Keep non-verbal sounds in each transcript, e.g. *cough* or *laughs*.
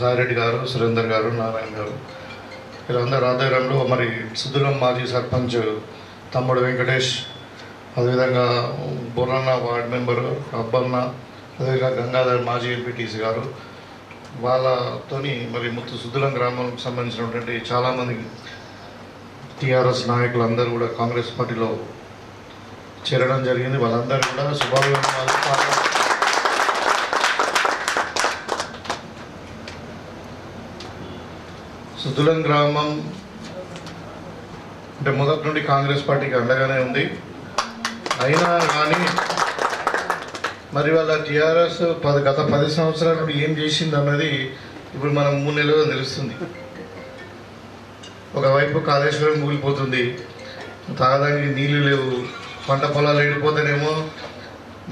సాయిరెడ్డి గారు సురేందర్ గారు నారాయణ గారు. వీళ్ళందరూ ఆధ్వర్యంలో మరి సుద్దులం మాజీ సర్పంచ్ తమ్ముడు వెంకటేష్ అదేవిధంగా బుర్రన్న వార్డ్ మెంబరు అబ్బన్న అదేవిధంగా గంగాధర్ మాజీ ఎంపీటీసీ గారు. వాళ్ళతోని మరి ముత్తు సుద్దులం గ్రామానికి సంబంధించినటువంటి చాలామంది టీఆర్ఎస్ నాయకులు అందరూ కూడా కాంగ్రెస్ పార్టీలో చేరడం జరిగింది. వాళ్ళందరూ కూడా శుభాభివందనాలు. సుద్దులం గ్రామం అంటే మొదటి నుండి కాంగ్రెస్ పార్టీకి అండగానే ఉంది. అయినా కానీ మరి వాళ్ళ టీఆర్ఎస్ పది గత పది సంవత్సరాల నుండి ఏం చేసింది అన్నది ఇప్పుడు మనం మూడు నెలలో తెలుస్తుంది. ఒకవైపు కాళేశ్వరం కూలిపోతుంది తాగడానికి నీళ్ళు లేవు. పంట పొలాలు ఎండిపోతేనేమో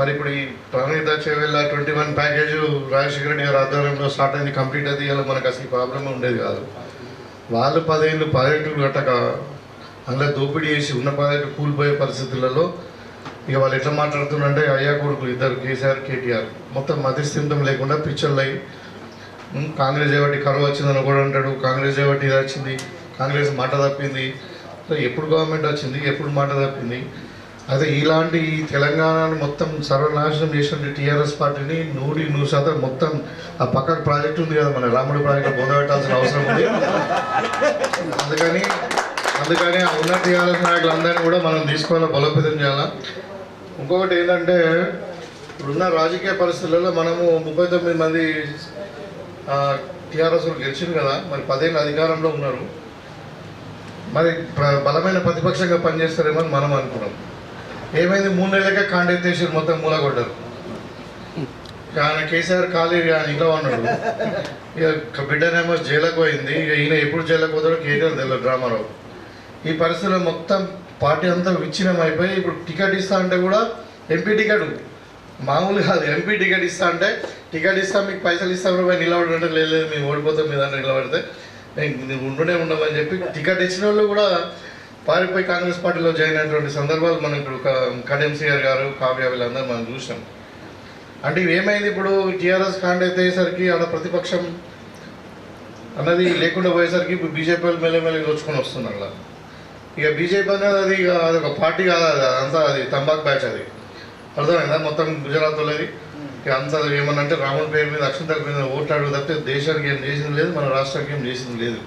మరి ఇప్పుడు ఈ Praneetha Chevella twenty one package Rajasekhara Reddy గారి ఆధ్వర్యంలో స్టార్ట్ అయింది కంప్లీట్ అది ఇలా మనకు అసలు ప్రాబ్లం ఉండేది కాదు. వాళ్ళు పదేళ్ళు ప్రాజెక్టులు కట్టక అందులో దోపిడీ చేసి ఉన్న పదేళ్ళు కూలిపోయే పరిస్థితులలో ఇక వాళ్ళు ఎట్లా మాట్లాడుతున్నారంటే అయ్యా కొడుకులు ఇద్దరు కేసీఆర్ కేటీఆర్. మొత్తం మధ్యస్థితం లేకుండా పిక్చర్లు కాంగ్రెస్ ఏవటి కరువు వచ్చిందని కూడా అంటాడు కాంగ్రెస్ ఏవటి ఇది వచ్చింది కాంగ్రెస్ మాట తప్పింది. ఎప్పుడు గవర్నమెంట్ వచ్చింది ఎప్పుడు మాట తప్పింది? అదే ఇలాంటి తెలంగాణను మొత్తం సర్వనాశనం చేసిన టీఆర్ఎస్ పార్టీని నూటి నూరు శాతం మొత్తం ఆ పక్కకు ప్రాజెక్ట్ ఉంది కదా మన రాముడి ప్రాజెక్ట్ పొందబెట్టాల్సిన అవసరం ఉంది. అందుకని అందుకని ఆ ఉన్న టీఆర్ఎస్ నాయకులందరినీ కూడా మనం తీసుకోవాలి బలోపేతం చేయాలా? ఇంకొకటి ఏంటంటే ఇప్పుడున్న రాజకీయ పరిస్థితులలో మనము ముప్పై తొమ్మిది మంది టీఆర్ఎస్ గెలిచింది కదా మరి పదేళ్ళు అధికారంలో ఉన్నారు. మరి బలమైన ప్రతిపక్షంగా పనిచేస్తారేమో అని మనం అనుకున్నాం. ఏమైంది? మూడు నెలలకే కాండెత్తేసారు మొత్తం మూలగొడ్డారు కొట్టారు ఆయన కేసీఆర్ ఖాళీ ఆయన ఇంట్లో ఉన్నాడు. ఇక బిడ్డనేమో జైలకు పోయింది. ఇక ఈయన ఎప్పుడు జైలకు పోతాడో కేటీఆర్ తెలియదు డ్రామారావు ఈ పరిస్థితిలో మొత్తం పార్టీ అంతా విచ్ఛిన్నం అయిపోయి ఇప్పుడు టికెట్ ఇస్తా అంటే కూడా ఎంపీ టికెట్. మామూలు కాదు ఎంపీ టికెట్ ఇస్తా అంటే టికెట్ ఇస్తా మీకు పైసలు ఇస్తాం పోయి నిలబడంటే లేదు లేదు మేము ఓడిపోతాం మీ దాంట్లో నిలబడితే. మేము ఉండునే ఉండమని చెప్పి టికెట్ ఇచ్చిన వాళ్ళు కూడా పారిపోయి కాంగ్రెస్ పార్టీలో జాయిన్ అయినటువంటి సందర్భాలు మనం ఇప్పుడు కడెంసీఆర్ గారు కావ్య వీళ్ళందరూ మనం చూసాం. అంటే ఏమైంది ఇప్పుడు? టీఆర్ఎస్ కాండ్ అయ్యేసరికి ఆడ ప్రతిపక్షం అన్నది లేకుండా పోయేసరికి ఇప్పుడు బీజేపీ వాళ్ళు మెల్లమెల్లగా వచ్చుకొని వస్తున్నారు అలా. ఇక బీజేపీ అనేది అది ఇక అది ఒక పార్టీ కాదు అది అంతా అది తంబాక్ బ్యాచ్ అది. అర్థమైందా? మొత్తం గుజరాత్ వాళ్ళది. ఇక అంతా ఏమన్నా అంటే రాముడి పేరు మీద అక్షంతల మీద ఓట్లాడు తప్పితే దేశానికి ఏం చేసింది లేదు మన రాష్ట్రానికి ఏం చేసింది లేదు.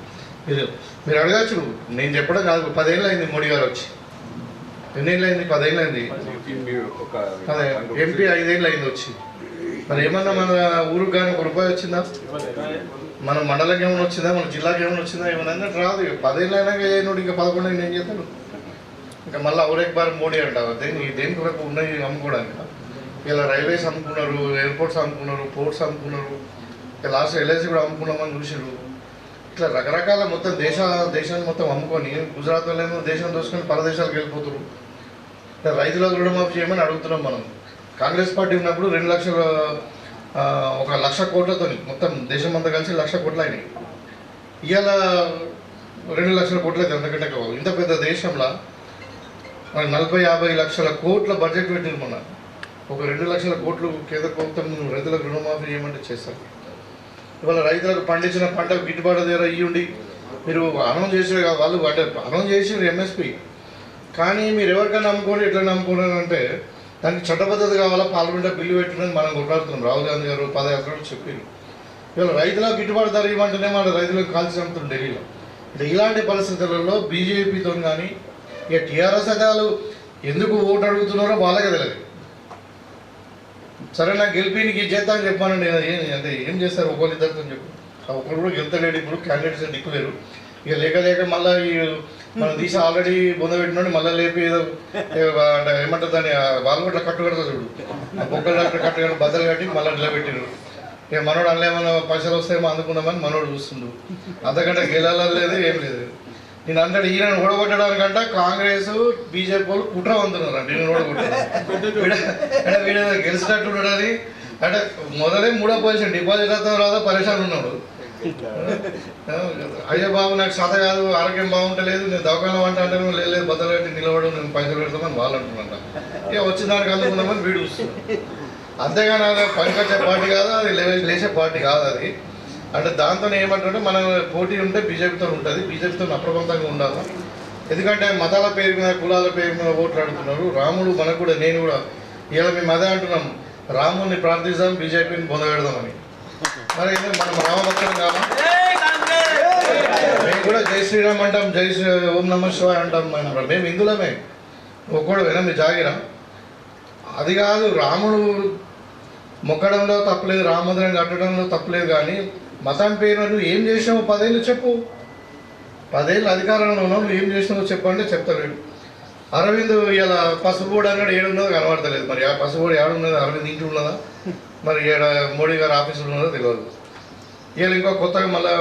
మీరు మీరు అడగచ్చు. నేను చెప్పడం కాదు. పదేళ్ళు అయింది మోడీ గారు వచ్చి. ఎన్నేళ్ళు అయింది పదేళ్ళు అయింది అదే ఎంపీ ఐదేళ్ళు అయింది వచ్చి. మరి ఏమన్నా మన ఊరికి కానీ ఒక రూపాయి వచ్చిందా? మన మండలం ఏమైనా వచ్చిందా? మన జిల్లాకి ఏమైనా వచ్చిందా? ఏమైనా రాదు. పదేళ్ళు అయినాక ఏనుడు ఇంకా పదకొండు నేను చేస్తాను ఇంకా మళ్ళీ ఔరేక్ బార్ మోడీ అంటావు? దేని దేని కొరకు ఉన్నాయి అమ్ముకోవడానికి ఇలా రైల్వేస్ అమ్ముకున్నారు ఎయిర్పోర్ట్స్ అమ్ముకున్నారు పోర్ట్స్ అమ్ముకున్నారు. ఇక లాస్ట్ ఎల్ఐసి కూడా అమ్ముకున్నామని చూసారు ఇట్లా రకరకాల మొత్తం దేశ దేశాన్ని మొత్తం అమ్ముకొని గుజరాత్ వాళ్ళేమో దేశం దోసుకొని పరదేశాలకు వెళ్ళిపోతారు ఇట్లా రైతులకు రుణమాఫీ చేయమని అడుగుతున్నాం మనం. కాంగ్రెస్ పార్టీ ఉన్నప్పుడు రెండు లక్షల ఒక లక్ష కోట్లతో మొత్తం దేశం అంతా కలిసి లక్ష కోట్లు అయినాయి ఇవాళ రెండు లక్షల కోట్లు అయితే ఎందుకంటే ఎక్కువ. ఇంత పెద్ద దేశంలో మరి నలభై యాభై లక్షల కోట్ల బడ్జెట్ పెట్టింది మొన్న. ఒక రెండు లక్షల కోట్లు కేంద్ర ప్రభుత్వం రైతులకు రుణమాఫీ చేయమంటే చేస్తారు. ఇవాళ రైతులకు పండించిన పంట గిట్టుబాటు ధర ఇవ్వండి మీరు అనౌన్స్ చేసారు కదా వాళ్ళు అంటే అనౌన్స్ చేసారు ఎంఎస్పి కానీ మీరు ఎవరికైనా నమ్ముకోండి ఎట్లా నమ్ముకున్నారంటే అంటే దానికి చట్టబద్ధత కావాలా పార్లమెంట్లో బిల్లు పెట్టడానికి మనం కొట్లాడుతున్నాం. రాహుల్ గాంధీ గారు పాదయాత్రలో చెప్పారు ఇవాళ రైతులకు గిట్టుబాటు ధర ఇవ్వమంటేనే మన రైతులకు కాల్చి చంపుతుంది ఢిల్లీలో. అంటే ఇలాంటి పరిస్థితులలో బీజేపీతో కానీ ఇక టీఆర్ఎస్ అదాలు ఎందుకు ఓటు అడుగుతున్నారో వాళ్ళకే తెలియదు. సరే నాకు గెలిపి నీకు ఇది చేద్దామని చెప్పానండి ఏం అంటే ఏం చేస్తారు? ఒకళ్ళు ఇద్దరితో చెప్పు. ఆ ఒకరు కూడా గెలుతలేడు ఇప్పుడు. క్యాండిడేట్స్ దిక్కులేరు ఇక లేక లేక మళ్ళీ మన *laughs* తీసి ఆల్రెడీ బొందబెట్టినోడి మళ్ళీ లేపి ఏదో ఏమంటారు దాన్ని? కూడా కట్టు కడతా చూడు. ఆ బొక్కలు కట్టు కట్టు కట్టి బద్దలు కట్టి మళ్ళీ నిలబెట్టిరు ఇక మనోడు అందులో ఏమైనా పైసలు వస్తాయేమో అందుకుందామని మనోడు చూస్తుండు. అంతకంటే గెలాల లేదు ఏం లేదు. నేను అంటాడు ఈయన ఓడగొట్టడానికంట కాంగ్రెస్ బీజేపీ వాళ్ళు కుట్ర అందుతున్నారు నేను ఓడగొట్టాను అంటే వీడు గెలిచినట్టు ఉండడని అంటే మొదలే మూడో పొజిషన్ డిపాజిట్ అవుతాం తర్వాత పరేషాన్ ఉన్నాడు. అయ్యో బాబు నాకు సత కాదు ఆరోగ్యం బాగుంటలేదు నేను దవకాలం అంటే అంటే నువ్వు లేదు బద్దలు పెట్టి నిలబడు నేను పైసలు పెడతామని వాళ్ళు అంటున్నారంట. ఇక వచ్చిన దానికి అందుకుందామని వీడు చూస్తున్నాడు అంతేగాని అది పనికొచ్చే పార్టీ కాదు అది లేచే పార్టీ కాదు అది. అంటే దాంతో ఏమంటుంటే మన పోటీ ఉంటే బీజేపీతో ఉంటుంది బీజేపీతో అప్రమత్తంగా ఉండాలి? ఎందుకంటే మతాల పేరు మీద కులాల పేరు మీద ఓట్లు అడుగుతున్నారు రాముడు మనకు కూడా నేను కూడా ఇలా మేము అదే అంటున్నాం. రాముడిని ప్రార్థిస్తాం బీజేపీని పొందగడదామని మరి మనం రామభక్తులు కామా? మేము కూడా జై శ్రీరామ్ అంటాం జై శ్రీ ఓం నమ శివాయ అంటాం మేము కూడా. మేము హిందువులమే. ఒక్కడు వినం మీ జాగిరా. అది కాదు రాముడు మొక్కడంలో తప్పలేదు రామమందిరం కట్టడంలో తప్పలేదు కానీ మతం పేరు నువ్వు ఏం చేసినావు పదేళ్ళు చెప్పు. పదేళ్ళు అధికారంలో ఉన్నావు నువ్వు ఏం చేసినావు చెప్పంటే చెప్తలేడు. అరవింద్ ఇలా పసుపుబోడు అన్నాడు ఏడున్నదో కనబడతలేదు మరి. ఆ పసుపుబోడు ఏడున్నది అరవింద్ ఇంటి ఉన్నదా? మరి ఈడ మోడీ గారు ఆఫీసులో ఉన్నదో తెలియదు వీళ్ళు ఇంకో కొత్తగా మళ్ళీ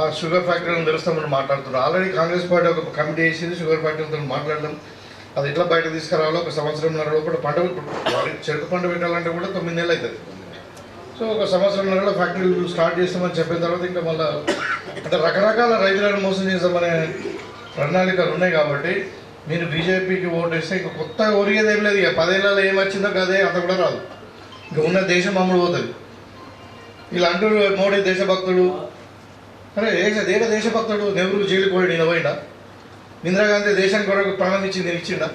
ఆ షుగర్ ఫ్యాక్టరీని తెలుస్తామని మాట్లాడుతున్నారు. ఆల్రెడీ కాంగ్రెస్ పార్టీ ఒక కమిటీ వేసింది షుగర్ ఫ్యాక్టరీతో మాట్లాడడం. అది ఎట్లా బయట తీసుకురావాలో ఒక సంవత్సరంన్నర లోపల పంట చెరుకు పంట పెట్టాలంటే కూడా తొమ్మిది నెలలు అవుతుంది. సో ఒక సంవత్సరంన్నరలో ఫ్యాక్టరీలు స్టార్ట్ చేస్తామని చెప్పిన తర్వాత ఇంకా మళ్ళీ అంటే రకరకాల రైతులను మోసం చేస్తామనే ప్రణాళికలు ఉన్నాయి కాబట్టి మీరు బీజేపీకి ఓటు వేస్తే ఇంకా కొత్తగా ఒరిగేది ఏం లేదు. ఇక పదేళ్ళలో ఏమొచ్చిందో కదే అదే అంత కూడా రాదు. ఇంకా ఉన్న దేశం అమ్ముడు పోతుంది. వీళ్ళు అంటారు మోడీ దేశభక్తుడు అరే దేశ దేశ దేశభక్తుడు నెహ్రూ జైలు పోయాడు ఇందిరాగాంధీ దేశం కొరకు ప్రాణం ఇచ్చింది ఈయన ఇచ్చిండా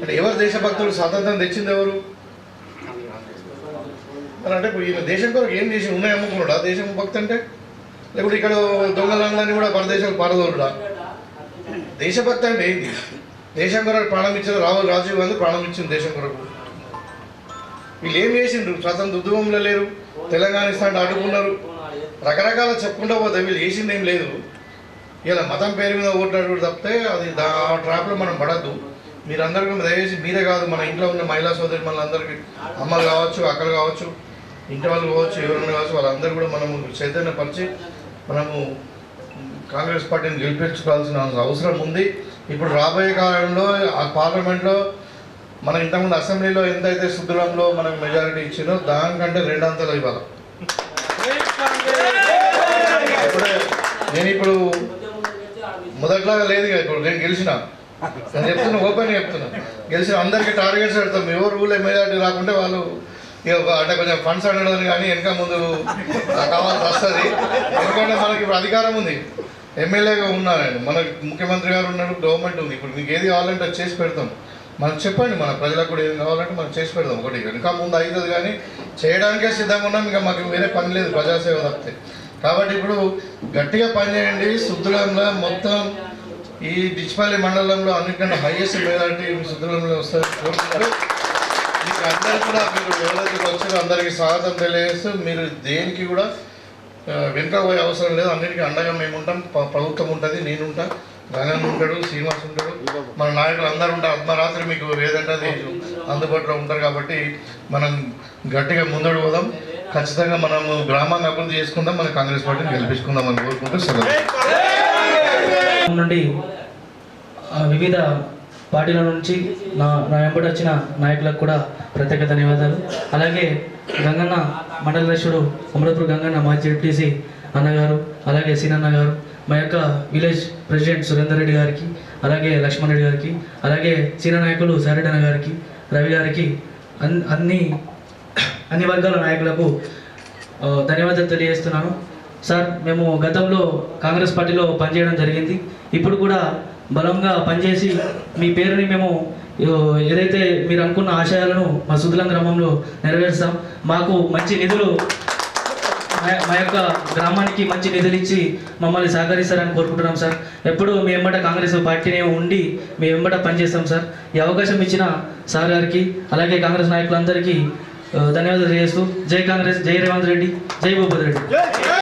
అంటే ఎవరు దేశభక్తుడు? స్వాతంత్రం తెచ్చింది ఎవరు? అని అంటే ఇప్పుడు ఈయన దేశం కొరకు ఏం చేసి ఉన్నాయి అమ్ముకున్నాడా? దేశం భక్తి అంటే లేకపోతే ఇక్కడ దొంగలందరినీ కూడా పరదేశాలు పారదోలుడా? దేశభక్తి అంటే ఏంది? దేశం కొరకు ప్రాణం ఇచ్చిన రాహుల్ రాజీవ్ గాంధీ ప్రాణం ఇచ్చింది దేశం కొరకు. వీళ్ళు ఏం చేసిండ్రు? స్వతంత్ర ఉద్యమంలో లేరు తెలంగాణ ఇస్తాంటే అడ్డుకున్నారు రకరకాల చెప్పుకుంటా పోతే వీళ్ళు చేసింది ఏం లేదు. ఇలా మతం పేరు మీద ఓట్లాడు తప్పితే అది దా ఆ ట్రాప్లో మనం పడద్దు. మీరందరికీ దయచేసి మీరే కాదు మన ఇంట్లో ఉన్న మహిళా సోదరి మనందరికీ అమ్మలు కావచ్చు అక్కలు కావచ్చు ఇంటి వాళ్ళు కావచ్చు ఎవరైనా కావచ్చు వాళ్ళందరూ కూడా మనము చైతన్యపరిచి మనము కాంగ్రెస్ పార్టీని గెలిపించుకోవాల్సిన అవసరం ఉంది. ఇప్పుడు రాబోయే కాలంలో ఆ పార్లమెంట్లో మనం ఇంతకుముందు అసెంబ్లీలో ఎంతైతే సుదృఢంలో మనకు మెజారిటీ ఇచ్చిందో దానికంటే రెండంతలు ఇవ్వాలి. నేను ఇప్పుడు మొదట్లాగా లేదు కదా ఇప్పుడు నేను గెలిచిన. నేను చెప్తున్నా ఓపెన్ చెప్తున్నా. గెలిచిన అందరికీ టార్గెట్స్ పెడతాం. ఎవరు ఊళ్ళో మెజారిటీ రాకుంటే వాళ్ళు అంటే కొంచెం ఫండ్స్ అడగడం కానీ వెనక ముందు కావాల్సి వస్తుంది. ఎందుకంటే మనకి ఇప్పుడు అధికారం ఉంది. ఎమ్మెల్యేగా ఉన్నారండి. మన ముఖ్యమంత్రి గారు ఉన్నాడు గవర్నమెంట్ ఉంది. ఇప్పుడు మీకు ఏది కావాలంటే అది చేసి పెడతాం. మనం చెప్పండి మన ప్రజలకు కూడా ఏం కావాలంటే మనం చేసి పెడదాం ఒకటి వెనక ముందు అవుతుంది కానీ చేయడానికే సిద్ధంగా ఉన్నాం. ఇంకా మాకు వేరే పని లేదు ప్రజాసేవ తప్పితే. కాబట్టి ఇప్పుడు గట్టిగా పనిచేయండి. సుద్దులంలో మొత్తం ఈ డిచ్పల్లి మండలంలో అన్నిటికంటే హైయెస్ట్ మెజారిటీ సుద్దులంలో వస్తారు అందరికి కూడా మీరు ఎవరైతే వచ్చారో అందరికీ స్వాగతం తెలియజేస్తూ మీరు దేనికి కూడా ఆ, పోయే అవసరం లేదు. అన్నిటికీ అండగా మేము ఉంటాం. ప్రభుత్వం ఉంటుంది నేను ఉంటా. గగన్ ఉంటాడు శ్రీనివాస్ ఉంటాడు. మన నాయకులు అందరూ ఉంటారు. అర్ధరాత్రి మీకు ఏదంటే అందుబాటులో ఉంటారు కాబట్టి మనం గట్టిగా ముందడు పోదాం. ఖచ్చితంగా మనము గ్రామాన్ని అభివృద్ధి చేసుకుందాం. మన కాంగ్రెస్ పార్టీని గెలిపించుకుందాం అని కోరుకుంటూ సెలవు. నుండి వివిధ పార్టీల నుంచి నా నా వెంబడి వచ్చిన నాయకులకు కూడా ప్రత్యేక ధన్యవాదాలు అలాగే గంగన్న మండల అధ్యక్షుడు అమృతపూర్ గంగన్న మాజీ జెడ్పీసీ అన్నగారు అలాగే సీనన్న గారు మా యొక్క విలేజ్ ప్రెసిడెంట్ సురేందర్ రెడ్డి గారికి అలాగే లక్ష్మణ్ రెడ్డి గారికి అలాగే సీన నాయకులు సారెడ్డన్న గారికి రవి గారికి అన్ అన్ని అన్ని వర్గాల నాయకులకు ధన్యవాదాలు తెలియజేస్తున్నాను. సార్ మేము గతంలో కాంగ్రెస్ పార్టీలో పనిచేయడం జరిగింది. ఇప్పుడు కూడా బలంగా పనిచేసి మీ పేరుని మేము ఏదైతే మీరు అనుకున్న ఆశయాలను మా సుదులం గ్రామంలో నెరవేరుస్తాం. మాకు మంచి నిధులు మా- మా యొక్క గ్రామానికి మంచి నిధులు ఇచ్చి మమ్మల్ని సహకరిస్తారని కోరుకుంటున్నాం సార్. ఎప్పుడు మీ వెంబట కాంగ్రెస్ పార్టీనే ఉండి మీ వెంబట పనిచేస్తాం సార్. ఈ అవకాశం ఇచ్చిన సార్ గారికి అలాగే కాంగ్రెస్ నాయకులందరికీ ధన్యవాదాలు చేస్తూ జై కాంగ్రెస్ జై రేవంత్ రెడ్డి జై భూపతి రెడ్డి.